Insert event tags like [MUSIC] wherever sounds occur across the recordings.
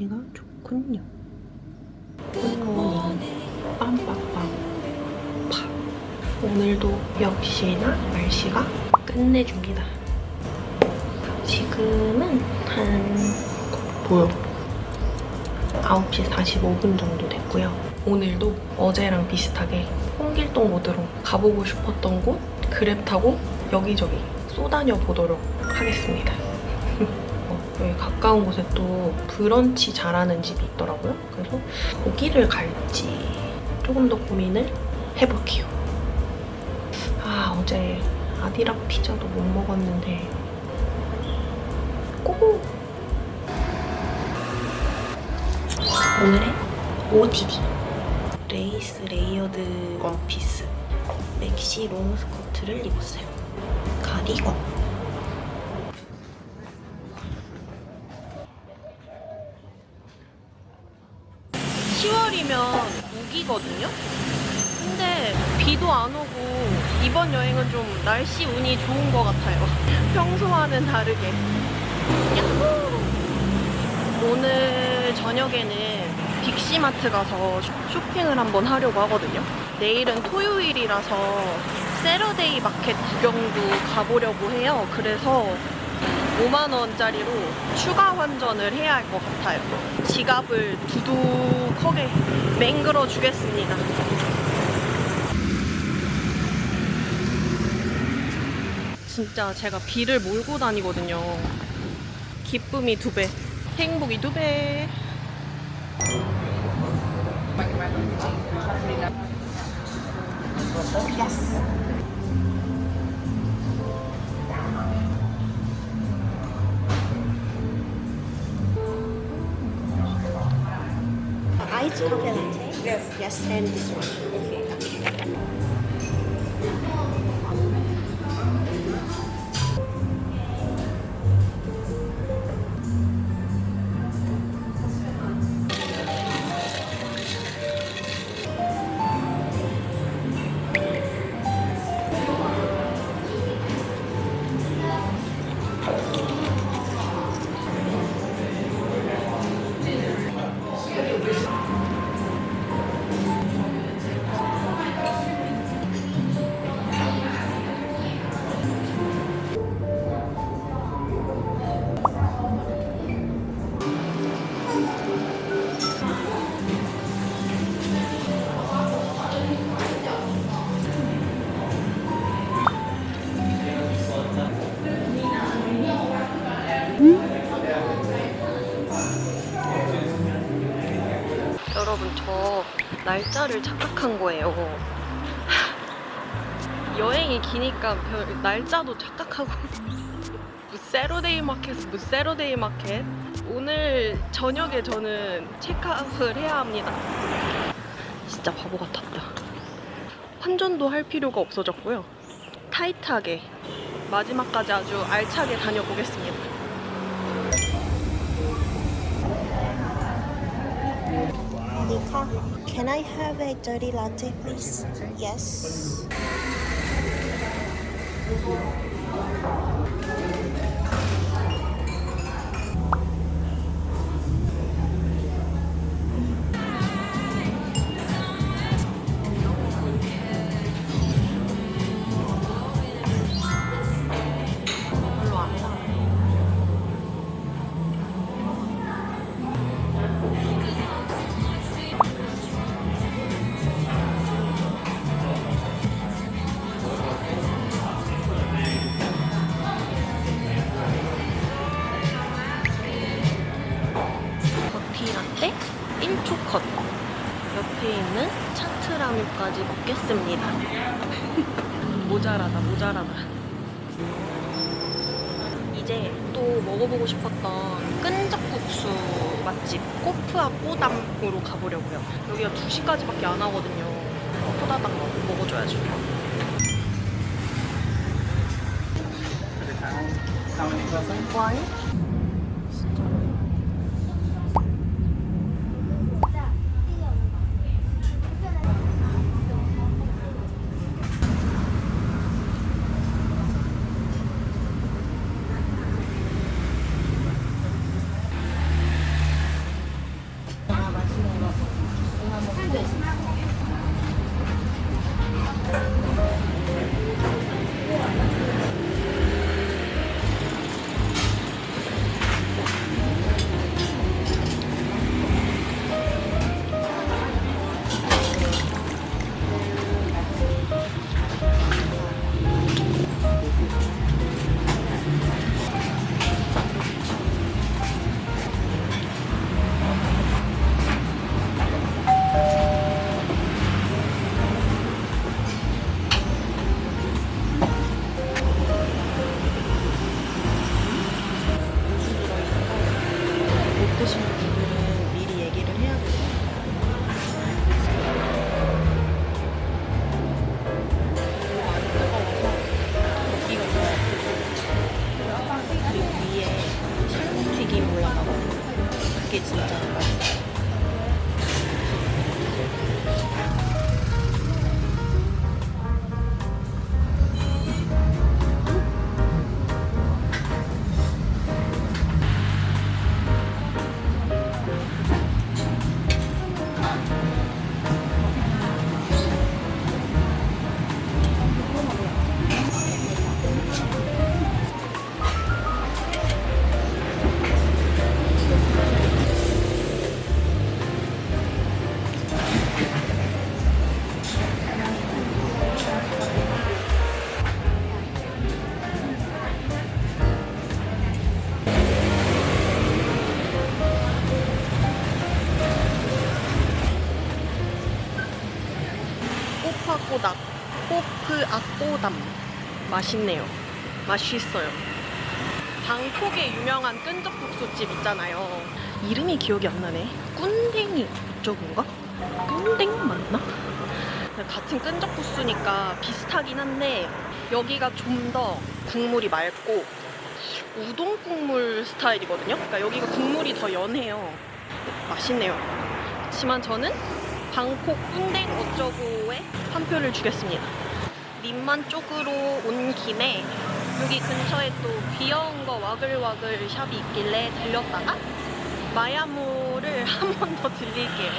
날씨가 좋군요. 굿모닝 빰빰빰 파 오늘도 역시나 날씨가 끝내줍니다. 지금은 한 보여 9시 45분 정도 됐고요. 오늘도 어제랑 비슷하게 홍길동 로드로 가보고 싶었던 곳 그랩 타고 여기저기 쏘다녀 보도록 하겠습니다. 가까운 곳에 또 브런치 잘하는 집이 있더라고요. 그래서 거기를 갈지 조금 더 고민을 해볼게요. 아 어제 아디락 피자도 못 먹었는데 꼭 오늘의 OOTD 레이스 레이어드 원피스 맥시 롱 스커트를 입었어요. 가디건. 6이거든요? 근데 비도 안 오고 이번 여행은 좀 날씨 운이 좋은 것 같아요. [LAUGHS] 평소와는 다르게. 야호! 오늘 저녁에는 빅시마트 가서 쇼핑을 한번 하려고 하거든요. 내일은 토요일이라서 세러데이 마켓 구경도 가보려고 해요. 그래서 5만원짜리로 추가 환전을 해야 할 것 같아요. 지갑을 두둑하게 맹글어 주겠습니다. 진짜 제가 비를 몰고 다니거든요. 기쁨이 두 배, 행복이 두 배. Iced coffee latte? Yes. Yes, and this one. 날짜를 착각한 거예요. 여행이 기니까 별 날짜도 착각하고 [LAUGHS] 무세로데이 마켓 무세로데이 마켓 오늘 저녁에 저는 체크아웃을 해야 합니다. 진짜 바보 같았다. 환전도 할 필요가 없어졌고요. 타이트하게 마지막까지 아주 알차게 다녀보겠습니다. Nika, can I have a dirty latte, please? Yes. 가보려고요. 여기가 2시까지밖에 안 하거든요. 호다닥 먹어줘야죠. 와인? 맛있네요. 맛있어요. 방콕에 유명한 끈적국수집 있잖아요. 이름이 기억이 안 나네. 꾼댕이 이쪽인가? 꾼댕 맞나? 같은 끈적국수니까 비슷하긴 한데 여기가 좀 더 국물이 맑고 우동 국물 스타일이거든요. 그러니까 여기가 국물이 더 연해요. 맛있네요. 하지만 저는 방콕 꾼댕 어쩌고에 한 표를 주겠습니다. 님만 쪽으로 온 김에 여기 근처에 또 귀여운 거 와글와글 샵이 있길래 들렸다가 마야몰을 [LAUGHS] 한 번 더 들릴게요.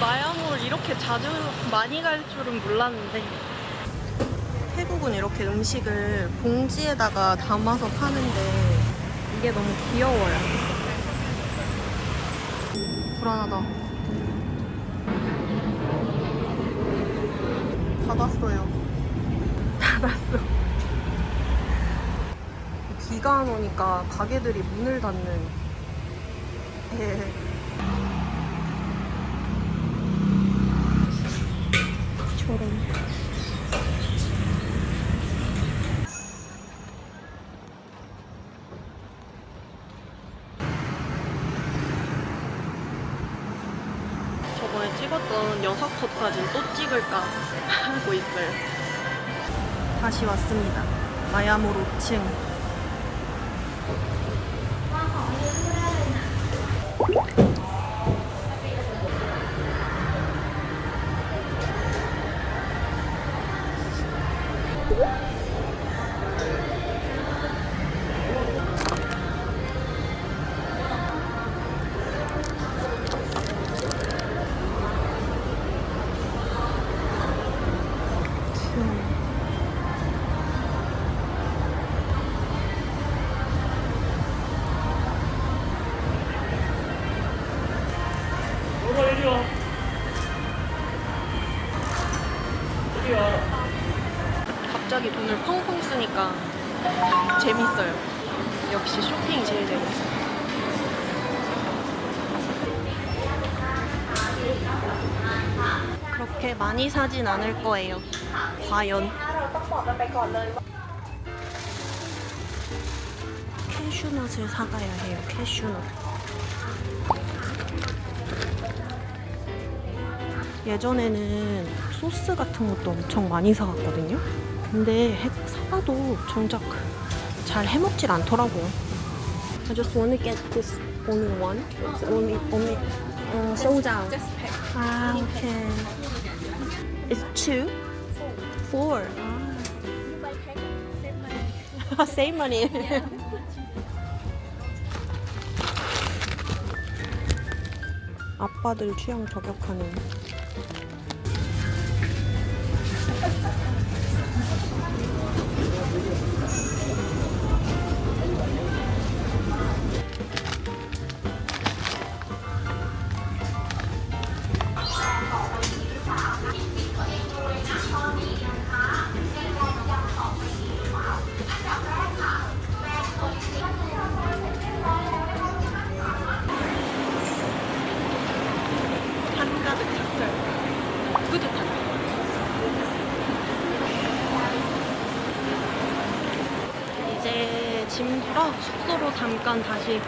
마야몰 이렇게 자주 많이 갈 줄은 몰랐는데 태국은 이렇게 음식을 봉지에다가 담아서 파는데 이게 너무 귀여워요. 불안하다. 닫았어요. 닫았어. 비가 안 오니까 가게들이 문을 닫는. 예. 저런. 저번에 찍었던 여섯 컷 사진 또 찍을까 하고 있어요. 다시 왔습니다. 마야몰 5층. 많이 사진 않을 거예요. 과연. 캐슈넛을 사가야 해요. 캐슈넛. 예전에는 소스 같은 것도 엄청 많이 사갔거든요. 근데 해, 사가도 정작 잘 해먹질 않더라고요. I just want to get this only one. It's only only uh, sold out. Just pick. Ah, okay. Two, four. You buy pack, save money. Save money. 아빠들 취향 저격하는. 숙소로 잠깐 다시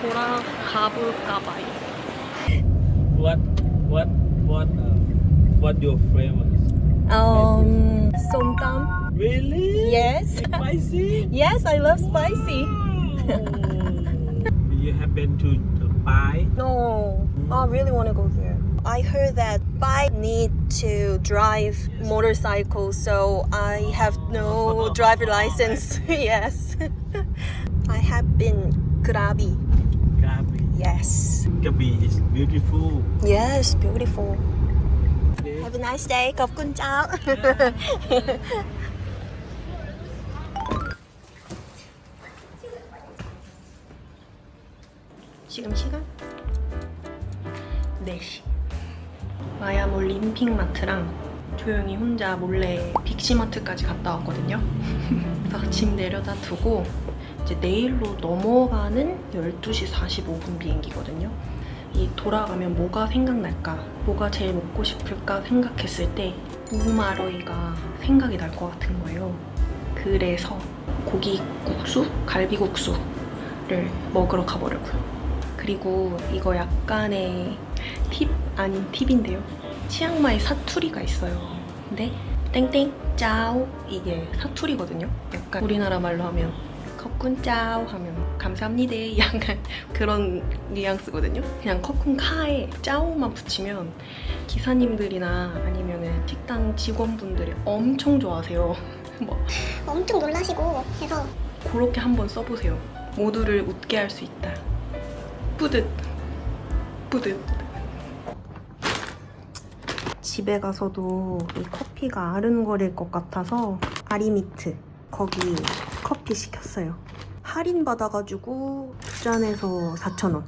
돌아가 볼까 봐요. What what what uh, what your flavors? Um, 솜땀. Really? Yes. Spicy? [LAUGHS] Yes, I love spicy. you have been to Pai? No, I really want to go there. I heard that I need to drive motorcycle, so I have no [LAUGHS] driver license. [LAUGHS] yes. I have been Krabi. Krabi. Yes. Krabi is beautiful. Yes, beautiful. Okay. Have a nice day. Cảm ơn cháu. 지금 시간 4시. 마야몰 림핑마트랑 조용히 혼자 몰래 빅시마트까지 갔다 왔거든요. 그래서 짐 내려다 두고 이제 내일로 넘어가는 12시 45분 비행기거든요. 이 돌아가면 뭐가 생각날까? 뭐가 제일 먹고 싶을까 생각했을 때 무마로이가 생각이 날 것 같은 거예요. 그래서 고기국수, 갈비국수를 먹으러 가보려고요. 그리고 이거 약간의 팁 아닌 팁인데요. 치앙마이 사투리가 있어요. 근데 땡땡 짜오 이게 사투리거든요. 약간 우리나라 말로 하면 커쿤 짜오 하면 감사합니다 [LAUGHS] 약간 그런 뉘앙스거든요. 그냥 커쿤 카에 짜오만 붙이면 기사님들이나 아니면은 식당 직원분들이 엄청 좋아하세요. [LAUGHS] 뭐 엄청 놀라시고 해서 그렇게 한번 써보세요. 모두를 웃게 할 수 있다. 뿌듯. 뿌듯. 집에 가서도 이 커피가 아른거릴 것 같아서 아리미트 거기 커피 시켰어요. 할인 받아가지고 두 잔에서 4,000원.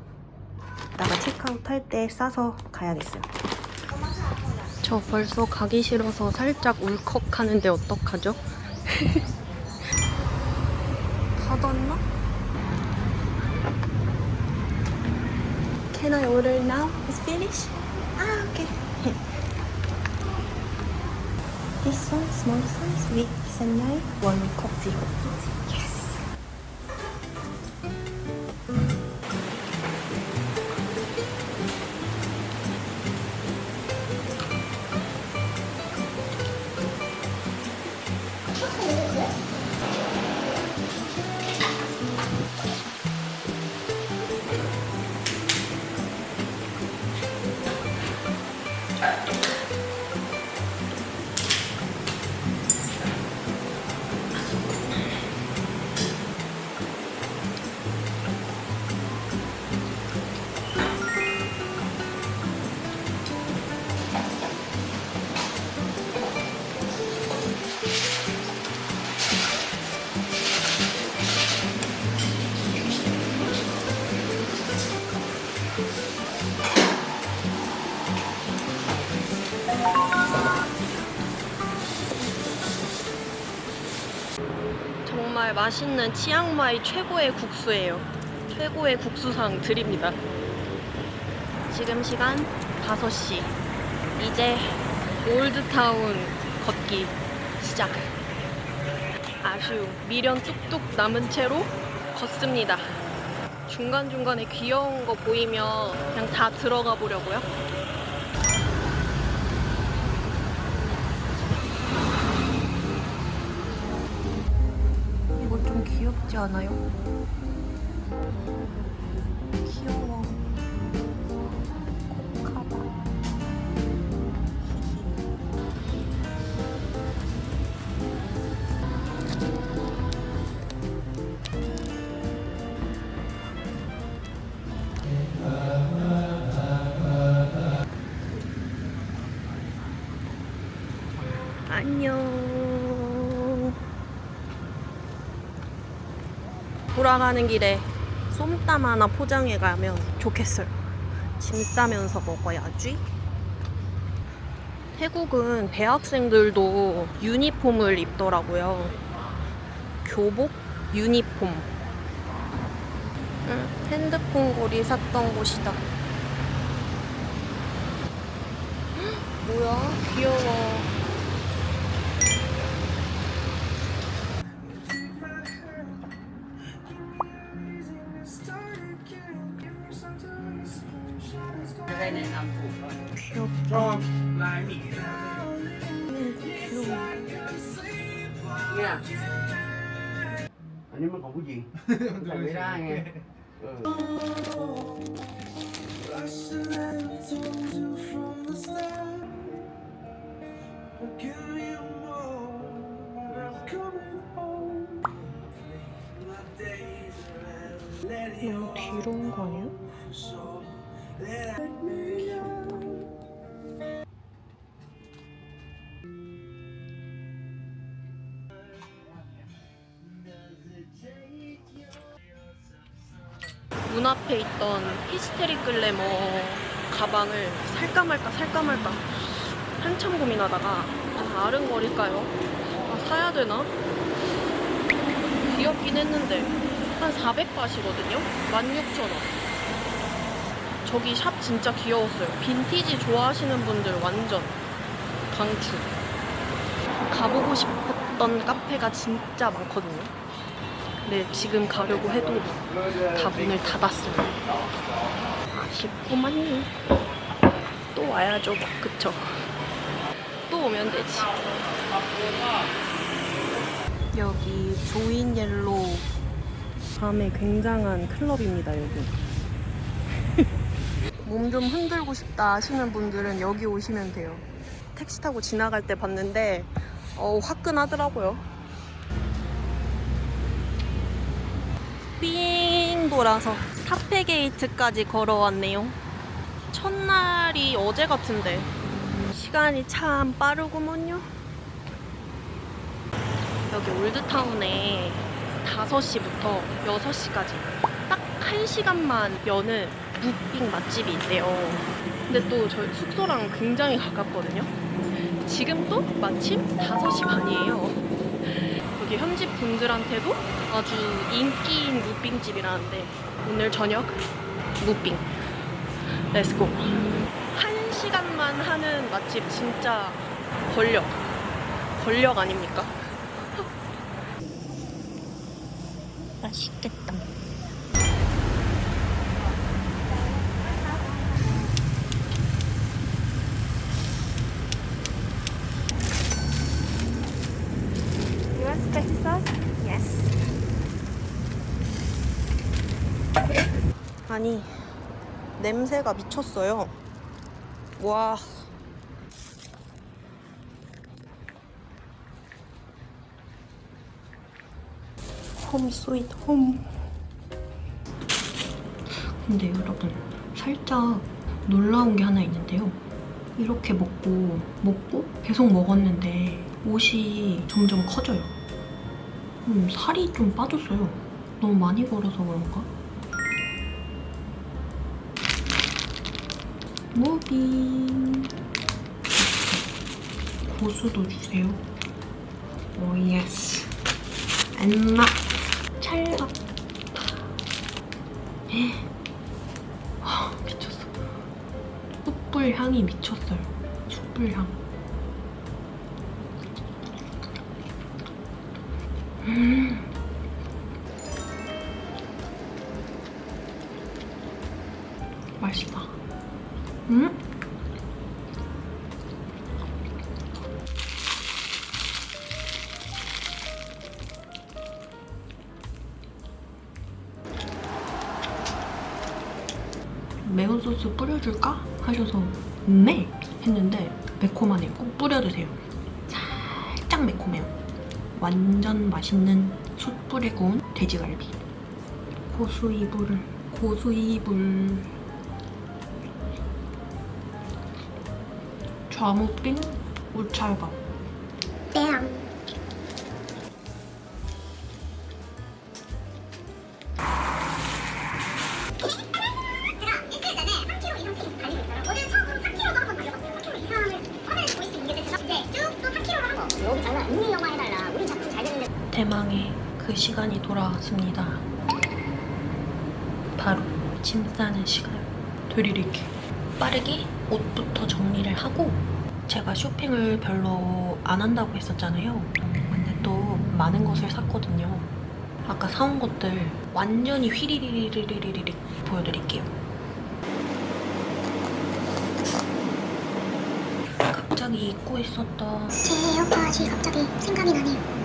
이따가 체크아웃 할 때 싸서 가야겠어요. 저 벌써 가기 싫어서 살짝 울컥하는데 어떡하죠? [LAUGHS] 닫았나? Can I order now? It's finished? Ah, [LAUGHS] okay. this one, small size with senai, one coke zero. Yes. 정말 맛있는 치앙마이 최고의 국수예요. 최고의 국수상 드립니다. 지금 시간 5시. 이제 올드타운 걷기 시작. 아쉬우 미련 뚝뚝 남은 채로 걷습니다. 중간중간에 귀여운 거 보이면 그냥 다 들어가 보려고요. 좀 귀엽지 않아요? 돌아가는 길에 쏨땀 하나 포장해 가면 좋겠어요. 짐 싸면서 먹어야지. 태국은 대학생들도 유니폼을 입더라고요. 교복 유니폼. 응, 핸드폰 고리 샀던 곳이다. 헉, 뭐야? 귀여워. 뒤로 온거 아니야? 문 앞에 있던 히스테릭 글래머 가방을 살까 말까 살까 말까 한참 고민하다가 아, 아른거릴까요? 아, 사야 되나? 귀엽긴 했는데 한 400바시거든요? 16,000원. 저기 샵 진짜 귀여웠어요. 빈티지 좋아하시는 분들 완전 강추. 가보고 싶었던 카페가 진짜 많거든요. 근데 지금 가려고 해도 다 문을 닫았어요. 아쉽구만요. 또 와야죠, 그쵸? 또 오면 되지. 여기 조인 옐로우 밤에 굉장한 클럽입니다, 여기. [LAUGHS] 몸 좀 흔들고 싶다 하시는 분들은 여기 오시면 돼요. 택시 타고 지나갈 때 봤는데 어, 화끈하더라고요. 삥 돌아서 사페 게이트까지 걸어왔네요. 첫날이 어제 같은데 시간이 참 빠르구먼요. 여기 올드타운에 5시부터 6시까지 딱 1시간만 여는 무빙 맛집이 있대요. 근데 또 저희 숙소랑 굉장히 가깝거든요. 지금 또 마침 5시 반이에요. 여기 현지 분들한테도 아주 인기인 무빙집이라는데 오늘 저녁 무빙. 렛츠고. 한 시간만 하는 맛집 진짜 권력. 권력 아닙니까? 맛있겠다. You want spicy sauce? Yes. 아니 냄새가 미쳤어요. 와. 홈 스윗 홈. 근데 여러분 살짝 놀라운 게 하나 있는데요. 이렇게 먹고 먹고 계속 먹었는데 옷이 점점 커져요. 음, 살이 좀 빠졌어요. 너무 많이 걸어서 그런가? 무빙 고수도 주세요. 오 예스. 안마 찰밥 와 미쳤어. 숯불 향이 미쳤어요. 숯불 향. 음. 맛있는 숯 뿌에 구운 돼지갈비. 고수이불, 고수이불. 좌무빙 울찰밥. Damn. 짐 싸는 시간. 드리리게. 빠르게 옷부터 정리를 하고 제가 쇼핑을 별로 안 한다고 했었잖아요. 근데 또 많은 것을 샀거든요. 아까 사온 것들 완전히 휘리리리리리리 보여드릴게요. 갑자기 잊고 있었던 제 에어팟이 갑자기 생각이 나네요.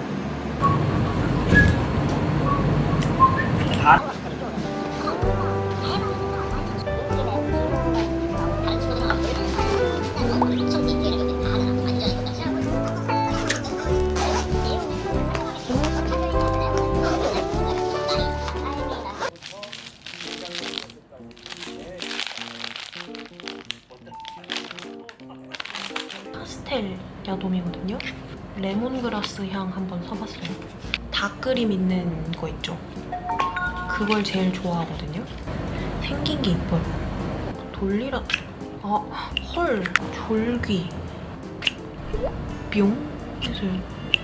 있죠? 그걸 제일 좋아하거든요. 생긴 게 이뻐요. 돌리라... 아, 헐. 졸귀. 뿅. 해서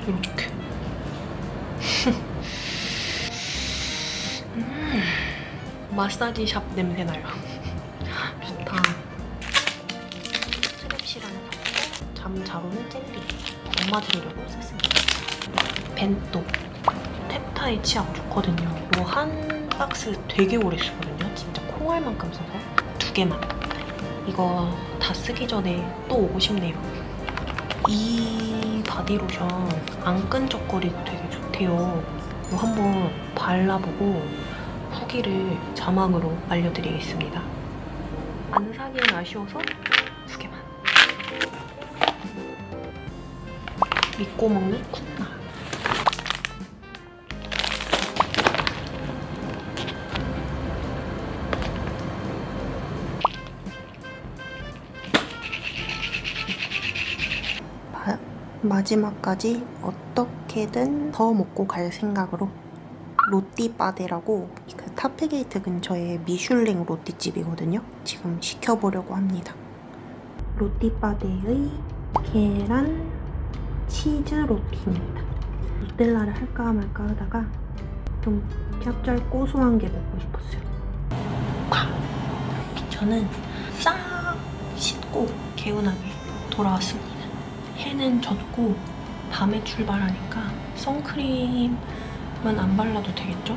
이렇게. [LAUGHS] 음, 마사지 샵 냄새 나요. [LAUGHS] 좋다. 스냅시랑 섞고 잠잘 오는 젤리. 엄마 드리려고 샀습니다. 벤또. 탭타의 치약 좋거든요. 이거 한 박스 되게 오래 쓰거든요. 진짜 콩알만큼 써서 두 개만. 이거 다 쓰기 전에 또 오고 싶네요. 이 바디로션 안 끈적거리고 되게 좋대요. 이거 한번 발라보고 후기를 자막으로 알려드리겠습니다. 안 사기엔 아쉬워서 두 개만. 믿고 먹는 쿤 마, 마지막까지 어떻게든 더 먹고 갈 생각으로 로띠바데라고 그 타페게이트 근처에 미슐랭 로띠집이거든요. 지금 시켜보려고 합니다. 로띠바데의 계란 치즈 로티입니다. 누텔라를 할까 말까 하다가 좀 짭짤 고소한 게 먹고 싶었어요. 꽉! 저는 싹 씻고 개운하게 돌아왔습니다. 해는 졌고 밤에 출발하니까 선크림은 안 발라도 되겠죠?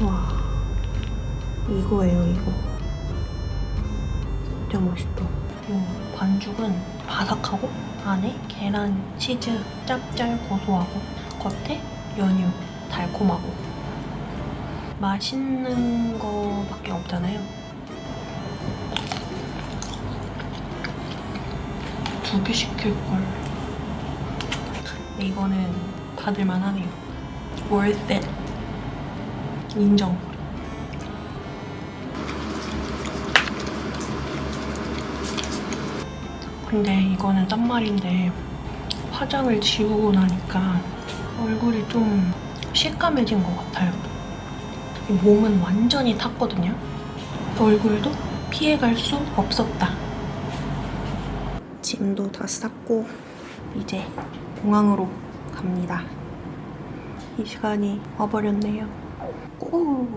와 이거예요 이거. 진짜 맛있다. 이 반죽은 바삭하고 안에 계란, 치즈, 짭짤 고소하고 겉에 연유 달콤하고 맛있는 거밖에 없잖아요. 두 개 시킬걸. 이거는 받을만 하네요. Worth it. 인정. 근데 이거는 딴 말인데 화장을 지우고 나니까 얼굴이 좀 실감해진 것 같아요. 이 몸은 완전히 탔거든요. 얼굴도 피해갈 수 없었다. 짐도 다 쌌고 이제 공항으로 갑니다. 이 시간이 와버렸네요. 오.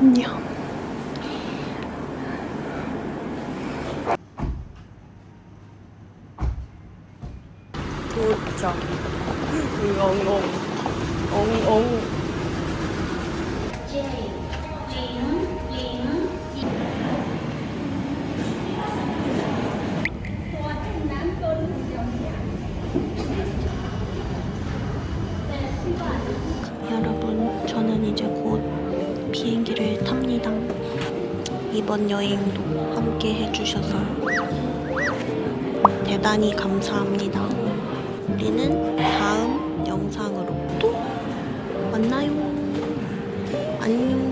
안녕. 이번 여행도 함께 해주셔서 대단히 감사합니다. 우리는 다음 영상으로 또 만나요. 안녕.